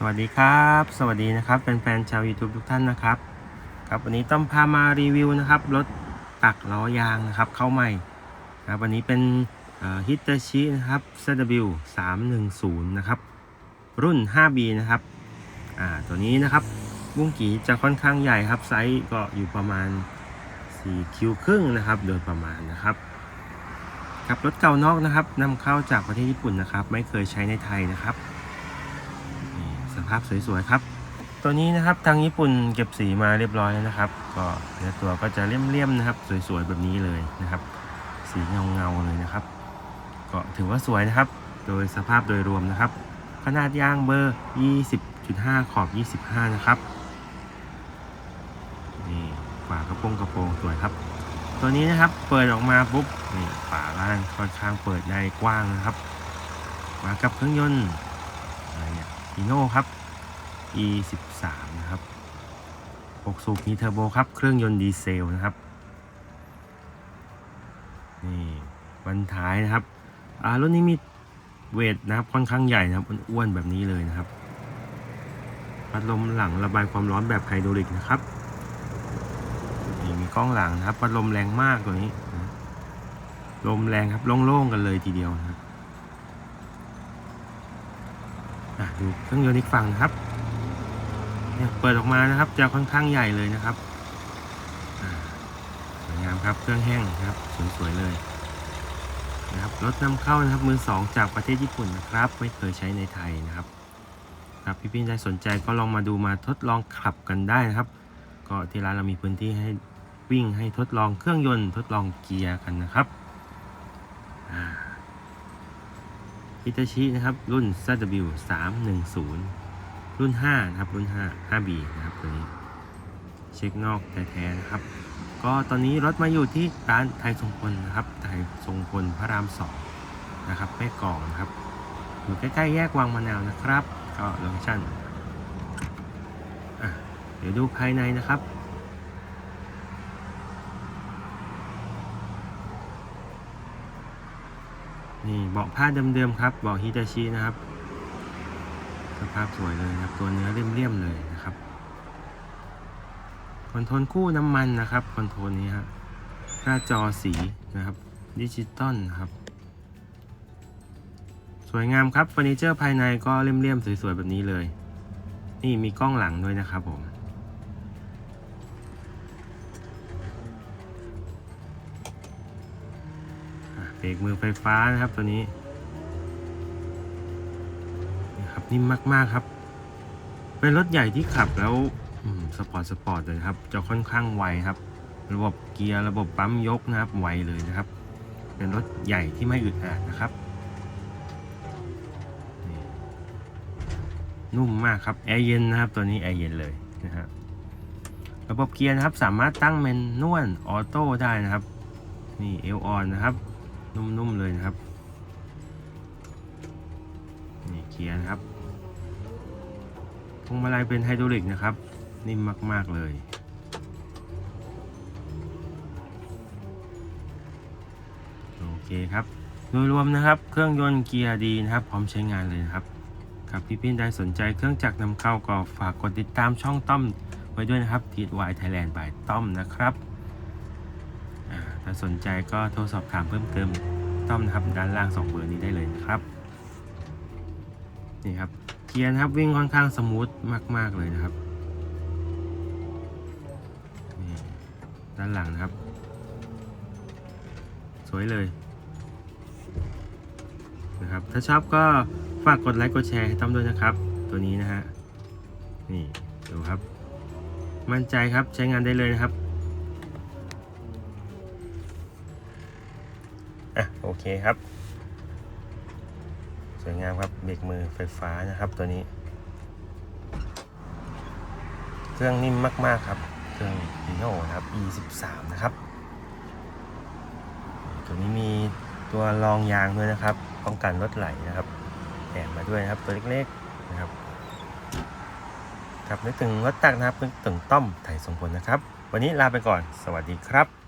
สวัสดีครับ สวัสดีนะครับแฟนๆชาว YouTube ทุกท่านนะครับครับวันนี้ต้องพามารีวิวนะครับรถตักล้อยางนะครับเข้าใหม่นะครับวันนี้เป็นฮิตาชินะครับ ZW 310นะครับรุ่น 5B นะครับอ่าตัวนี้นะครับบุ้งกีจะค่อนข้างใหญ่ครับไซส์ก็อยู่ประมาณ 4 คิวครึ่งนะครับโดยประมาณนะครับครับรถเก่านอกนะครับนำเข้าจากประเทศญี่ปุ่นนะครับ ไม่เคยใช้ในไทยนะครับ ภาพสวยๆครับ ตัวนี้นะครับทางญี่ปุ่นเก็บสีมาเรียบร้อยแล้วนะครับ ก็เนื้อตัวก็จะเลี่ยมๆนะครับ สวยๆแบบนี้เลยนะครับ สีเงาๆเลยนะครับ ก็ถือว่าสวยนะครับ โดยสภาพโดยรวมนะครับ ขนาดย่างเบอร์ 20.5 ขอบ 25 นะครับนี่ฝากระโปรงกระโปรงสวยครับ ตัวนี้นะครับเปิดออกมาปุ๊บนี่ฝาล่างค่อนข้างเปิดได้กว้างนะครับ มากับเครื่องยนต์อะไรเนี่ยฮีโน่ครับ e 1 3 นะครับ6สูบมีเทอร์โบครับ เครื่องยนต์ดีเซลนะครับ นี่บันท้ายนะครับอ่ารุ่นนี้มีเวทนะครับค่อนข้างใหญ่นะครับอ้วนๆแบบนี้เลยนะครับพัดลมหลังระบายความร้อนแบบไฮดรอลิกนะครับนี่มีกล้องหลังนะครับ พัดลมแรงมากตัวนี้นะลมแรงครับโล่งๆกันเลยทีเดียวนะครับดูเครื่องยนต์อีกฝั่งนะครับ เนี่ยเปิดออกมานะครับจะค่อนข้างใหญ่เลยนะครับสวยงามครับเครื่องแห้งครับสวยๆเลยนะครับรถนำเข้านะครับมือสองจากประเทศญี่ปุ่นนะครับ ไม่เคยใช้ในไทยนะครับครับพี่ๆได้สนใจก็ลองมาดูมาทดลองขับกันได้นะครับ ก็ที่ร้านเรามีพื้นที่ให้วิ่งให้ทดลองเครื่องยนต์ทดลองเกียร์กันนะครับฮิตาชินะครับรุ่น ZW 310 รุ่น 5 นะครับ รุ่น 5 5B นะครับตัวนี้ เช็คนอกแท้ๆนะครับ ก็ตอนนี้รถมาอยู่ที่ร้านไทยทรงพลนะครับ ไทยทรงพลพระรามสองนะครับแม่กองนะครับ อยู่ใกล้ๆแยกวังมะนาวนะครับ ก็โลเคชั่นเดี๋ยวดูภายในนะครับนี่เบาะผ้าเดิมๆครับเบาะฮิตาชินะครับ สภาพสวยเลยนะครับ ตัวเนื้อเลี่ยมๆเลยนะครับ คอนโทรลคู่น้ำมันนะครับ คอนโทรลนี้ครับหน้าจอสีนะครับ ดิจิตอลนะครับ สวยงามครับเฟอร์นิเจอร์ภายในก็เลี่ยมๆสวยๆแบบนี้เลย นี่มีกล้องหลังด้วยนะครับผมเบรกมือไฟฟ้านะครับตัวนี้ นิ่มมาก ๆ ครับ เป็นรถใหญ่ที่ขับแล้วสปอร์ตสปอร์ตเลยครับ จะค่อนข้างไวครับ ระบบเกียร์ระบบปั๊มยกนะครับไวเลยนะครับ เป็นรถใหญ่ที่ไม่อึดอัดนะครับนุ่มมากครับแอร์เย็นนะครับตัวนี้แอร์เย็นเลยนะฮะระบบเกียร์นะครับสามารถตั้งเมนนวลออโต้ได้นะครับ นี่เอลออนนะครับ นุ่มๆเลยนะครับนี่เกียร์นะครับ พวงมาลัยเป็นไฮดรอลิกนะครับ นิ่มมาก ๆ เลย โอเคครับ โดยรวมนะครับเครื่องยนต์เกียร์ดีนะครับ พร้อมใช้งานเลยนะครับครับพี่พี่ๆใดสนใจเครื่องจักรนำเข้าก็ฝากกดติดตามช่องต้อมไว้ด้วยนะครับทีวายไทยแลนด์บายต้อมนะครับถ้าสนใจก็โทรสอบถามเพิ่มเติมต้อมนะครับด้านล่างสองเบอร์นี้ได้เลยนะครับนี่ครับ กียร์นะครับวิ่งค่อนข้างสมูทมาก ๆ เลยนะครับนี่ด้านหลังนะครับ สวยเลยนะครับ ถ้าชอบก็ฝากกดไลค์กดแชร์ให้ต้อมด้วยนะครับ ตัวนี้นะฮะนี่ดูครับ มั่นใจครับใช้งานได้เลยนะครับอะโอเคครับ วยงามครับเบรกมือไฟฟ้านะครับตัวนี้ เครื่องนิ่มมากๆครับเครื่อง h ีโน่นะครับ e 1 3 นะครับ ตัวนี้มีตัวรองยางด้วยนะครับ ป้องกันรถไหลนะครับแถมมาด้วยนะครับตัวเล็กๆนะครับครับนึกถึงรถตักนะครับนึกถึงต้อมไถ่สมผลนะครับ วันนี้ลาไปก่อน สวัสดีครับ